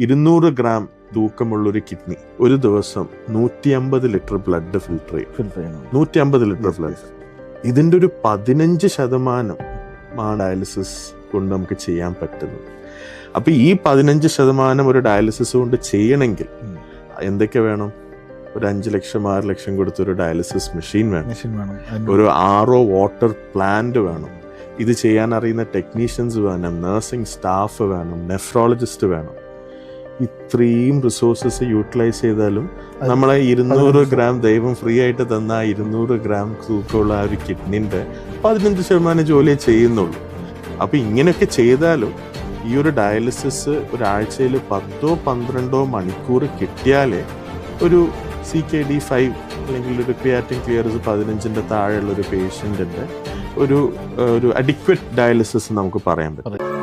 ഇരുന്നൂറ് ഗ്രാം തൂക്കമുള്ള ഒരു കിഡ്നി. ഒരു ദിവസം നൂറ്റി അമ്പത് ലിറ്റർ ബ്ലഡ് ഫിൽട്ടർ ചെയ്യും. നൂറ്റി അമ്പത് ലിറ്റർ ബ്ലഡ്. ഇതിന്റെ ഒരു പതിനഞ്ച് ശതമാനം ആ ഡയാലിസിസ് കൊണ്ട് നമുക്ക് ചെയ്യാൻ പറ്റുന്നു. അപ്പൊ ഈ പതിനഞ്ച് ശതമാനം ഒരു ഡയാലിസിസ് കൊണ്ട് ചെയ്യണമെങ്കിൽ എന്തൊക്കെ വേണം? ഒരു അഞ്ച് ലക്ഷം ആറ് ലക്ഷം കൊടുത്തൊരു ഡയാലിസിസ് മെഷീൻ വേണം. ഒരു ആറോ വാട്ടർ പ്ലാന്റ് വേണം. ഇത് ചെയ്യാൻ അറിയുന്ന ടെക്നീഷ്യൻസ് വേണം നഴ്സിംഗ് സ്റ്റാഫ് വേണം നെഫ്രോളജിസ്റ്റ് വേണം. ഇത്രയും റിസോഴ്സസ് യൂട്ടിലൈസ് ചെയ്താലും നമ്മളെ ഇരുന്നൂറ് ഗ്രാം ദൈവം ഫ്രീ ആയിട്ട് തന്ന ആ ഇരുന്നൂറ് ഗ്രാം തൂക്കമുള്ള ആ ഒരു കിഡ്നിന്റെ പതിനഞ്ച് ശതമാനം ജോലിയെ ചെയ്യുന്നുള്ളൂ. അപ്പോൾ ഇങ്ങനെയൊക്കെ ചെയ്താലും ഈ ഒരു ഡയാലിസിസ് ഒരാഴ്ചയിൽ പത്തോ പന്ത്രണ്ടോ മണിക്കൂർ കിട്ടിയാലേ ഒരു സി കെ ഡി ഫൈവ് അല്ലെങ്കിൽ ഒരു ക്രിയാറ്റിൻ ക്ലിയർസ് പതിനഞ്ചിന്റെ താഴെയുള്ള ഒരു പേഷ്യന്റിന്റെ ഒരു ഒരു അഡിക്വറ്റ് ഡയാലിസിസ് നമുക്ക് പറയാൻ പറ്റും.